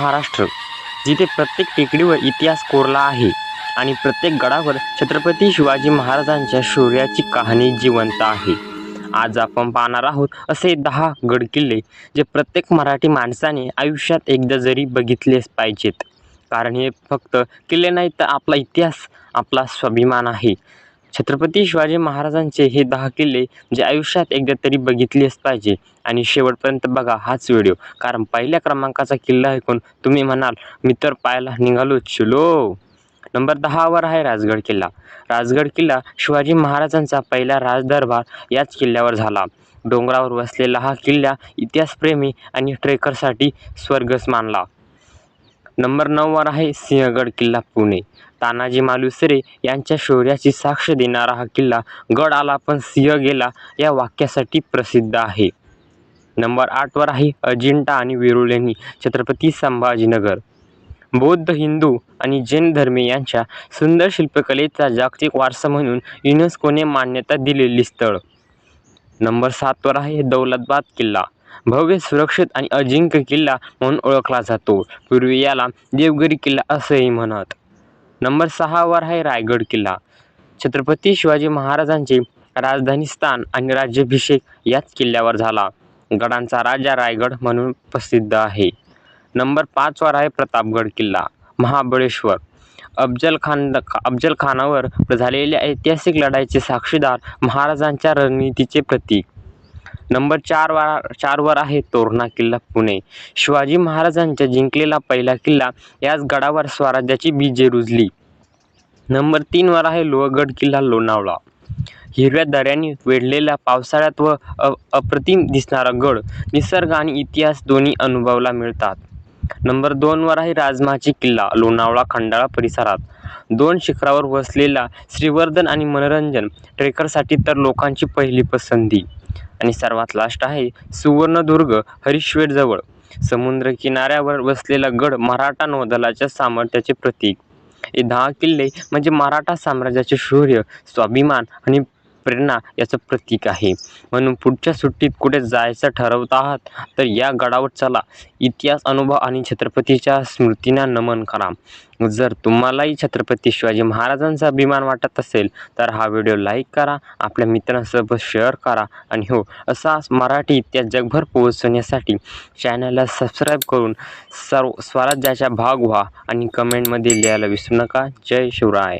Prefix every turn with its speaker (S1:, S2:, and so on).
S1: महाराष्ट्र जिथे प्रत्येक टेकडीवर इतिहास कोरला आहे आणि प्रत्येक गडावर छत्रपती शिवाजी महाराजांच्या शौर्याची कहाणी जिवंत आहे. आज आपण पाहणार आहोत असे दहा गडकिल्ले जे प्रत्येक मराठी माणसाने आयुष्यात एकदा जरी बघितलेच पाहिजेत. कारण हे फक्त किल्ले नाही तर आपला इतिहास आपला स्वाभिमान आहे. छत्रपती शिवाजी महाराजांचे हे दहा किल्ले जे आयुष्यात एकदा तरी बघितलेच पाहिजे. आणि शेवटपर्यंत बघा हाच व्हिडिओ. कारण पहिल्या क्रमांकाचा किल्ला ऐकून तुम्ही म्हणाल मी तर पाहायला निघालो चलो. नंबर दहावर आहे राजगड किल्ला. राजगड किल्ला शिवाजी महाराजांचा पहिला राजदरबार याच किल्ल्यावर झाला. डोंगरावर वसलेला हा किल्ला इतिहासप्रेमी आणि ट्रेकरसाठी स्वर्गच मानला. नंबर नऊवर आहे सिंहगड किल्ला पुणे. तानाजी मालुसरे यांच्या शौर्याची साक्ष देणारा हा किल्ला गड आला पण सिंह गेला या वाक्यासाठी प्रसिद्ध आहे. नंबर आठवर आहे अजिंठा आणि वेरुळ छत्रपती संभाजीनगर. बौद्ध हिंदू आणि जैन धर्मे यांच्या सुंदर शिल्पकलेचा जागतिक वारसा म्हणून युनेस्कोने मान्यता दिलेली स्थळ. नंबर सातवर आहे दौलतबाद किल्ला. भव्य सुरक्षित आणि अजिंक्य किल्ला म्हणून ओळखला जातो. पूर्वी याला देवगिरी किल्ला असंही म्हणत. नंबर सहावर आहे रायगड किल्ला. छत्रपती शिवाजी महाराजांचे राजधानी स्थान आणि राज्याभिषेक याच किल्ल्यावर झाला. गडांचा राजा रायगड म्हणून प्रसिद्ध आहे. नंबर पाचवर आहे प्रतापगड किल्ला महाबळेश्वर. अफजल खान अफजल खानावर झालेल्या ऐतिहासिक लढाईचे साक्षीदार महाराजांच्या रणनीतीचे प्रतीक. नंबर चार वर चारवर आहे तोरणा किल्ला पुणे. शिवाजी महाराजांच्या जिंकलेला पहिला किल्ला याच गडावर स्वराज्याची बीजे रुजली. नंबर तीनवर आहे लोहगड किल्ला लोणावळा. हिरव्या दऱ्यांनी वेढलेल्या पावसाळ्यात व अप्रतिम दिसणारा गड निसर्ग आणि इतिहास दोन्ही अनुभवला मिळतात. नंबर दोनवर आहे राजमाची किल्ला लोणावळा खंडाळा परिसरात. दोन शिखरावर वसलेला श्रीवर्धन आणि मनोरंजन ट्रेकरसाठी तर लोकांची पहिली पसंती. आणि सर्वात लास्ट आहे सुवर्णदुर्ग हरिश्वेरजवळ समुद्र किनाऱ्यावर वसलेला गड मराठा नौदलाच्या सामर्थ्याचे प्रतीक. हे दहा किल्ले म्हणजे मराठा साम्राज्याचे शौर्य स्वाभिमान आणि प्रेरणा याचं प्रतीक आहे. म्हणून पुढच्या सुट्टीत कुठे जायचं ठरवत आहात तर या गडावर चला. इतिहास अनुभव आणि छत्रपतीच्या स्मृतींना नमन करा. जर तुम्हालाही छत्रपती शिवाजी महाराजांचा अभिमान वाटत असेल तर हा व्हिडिओ लाईक करा आपल्या मित्रांसोबत शेअर करा आणि हो असा मराठी इतिहास जगभर पोहोचवण्यासाठी चॅनलला सबस्क्राईब करून सर्व स्वराज्याच्या भाग व्हा आणि कमेंटमध्ये लिहायला विसरू नका. जय शिवराय.